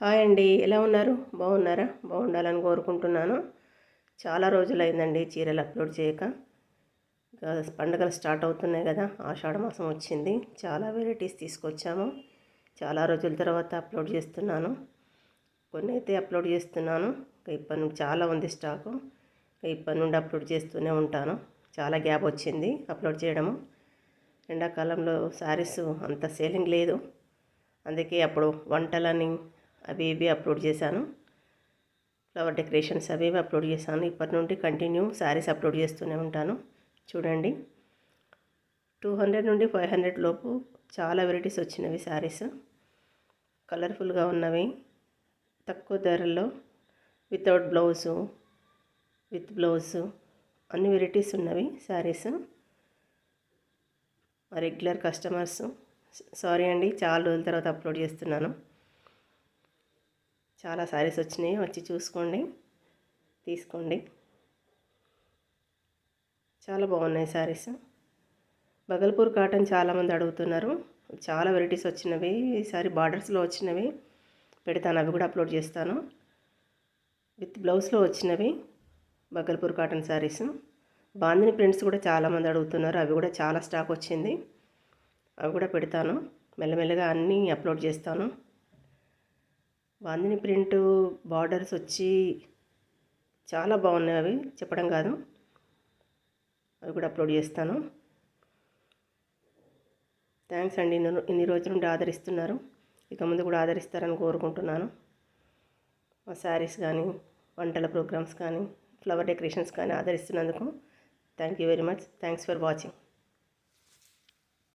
Hi అండి ఎలా ఉన్నారు? బాగున్నారా? బాగుండాలని కోరుకుంటున్నాను. చాలా రోజులైందండి చీరలు అప్లోడ్ చేయక. పండుగలు స్టార్ట్ అవుతున్నాయి కదా ఆషాఢ మాసం వచ్చింది. చాలా వెరైటీస్ తీసుకొచ్చాము. చాలా రోజుల తర్వాత అప్లోడ్ చేస్తున్నాను. కొన్ని అయితే అప్లోడ్ చేస్తున్నాను. ఇప్పటి నుండి చాలా ఉంది స్టాకు. ఇప్పటి నుండి అప్లోడ్ చేస్తూనే ఉంటాను. చాలా గ్యాప్ వచ్చింది అప్లోడ్ చేయడము. ఎండాకాలంలో శారీస్ అంత సేలింగ్ లేదు. అందుకే అప్పుడు వంటలని అవి ఇవి అప్లోడ్ చేశాను. ఫ్లవర్ డెకరేషన్స్ అవి ఇవి అప్లోడ్ చేశాను. ఇప్పటి నుండి కంటిన్యూ శారీస్ అప్లోడ్ చేస్తూనే ఉంటాను. చూడండి. టూ హండ్రెడ్ నుండి ఫైవ్ హండ్రెడ్ లోపు చాలా వెరైటీస్ వచ్చినవి శారీస్. కలర్ఫుల్గా ఉన్నవి. తక్కువ ధరల్లో వితౌట్ బ్లౌజు విత్ బ్లౌజు అన్ని వెరైటీస్ ఉన్నవి శారీస్. రెగ్యులర్ కస్టమర్స్ సారీ అండి చాలా రోజుల తర్వాత అప్లోడ్ చేస్తున్నాను. చాలా శారీస్ వచ్చినాయి వచ్చి చూసుకోండి తీసుకోండి. చాలా బాగున్నాయి శారీస్ బగల్పూర్ కాటన్ చాలామంది అడుగుతున్నారు. చాలా వెరైటీస్ వచ్చినవి ఈసారి బార్డర్స్లో వచ్చినవి. పెడతాను అవి కూడా అప్లోడ్ చేస్తాను. విత్ బ్లౌజ్లో వచ్చినవి Bhagalpur cotton saris Bandhani prints కూడా చాలామంది అడుగుతున్నారు. అవి కూడా చాలా స్టాక్ వచ్చింది. అవి కూడా పెడతాను. మెల్లమెల్లగా అన్నీ అప్లోడ్ చేస్తాను. బాందిని ప్రింట్ బార్డర్స్ వచ్చి చాలా బాగున్నాయి అవి చెప్పడం కాదు. అవి కూడా అప్లోడ్ చేస్తాను. థ్యాంక్స్ అండి ఇన్ని రోజుల నుండి ఆదరిస్తున్నారు. ఇక ముందు కూడా ఆదరిస్తారని కోరుకుంటున్నాను. మా శారీస్ కానీ వంటల ప్రోగ్రామ్స్ కానీ ఫ్లవర్ డెకరేషన్స్ కానీ ఆదరిస్తున్నందుకు thank you very much. Thanks for watching.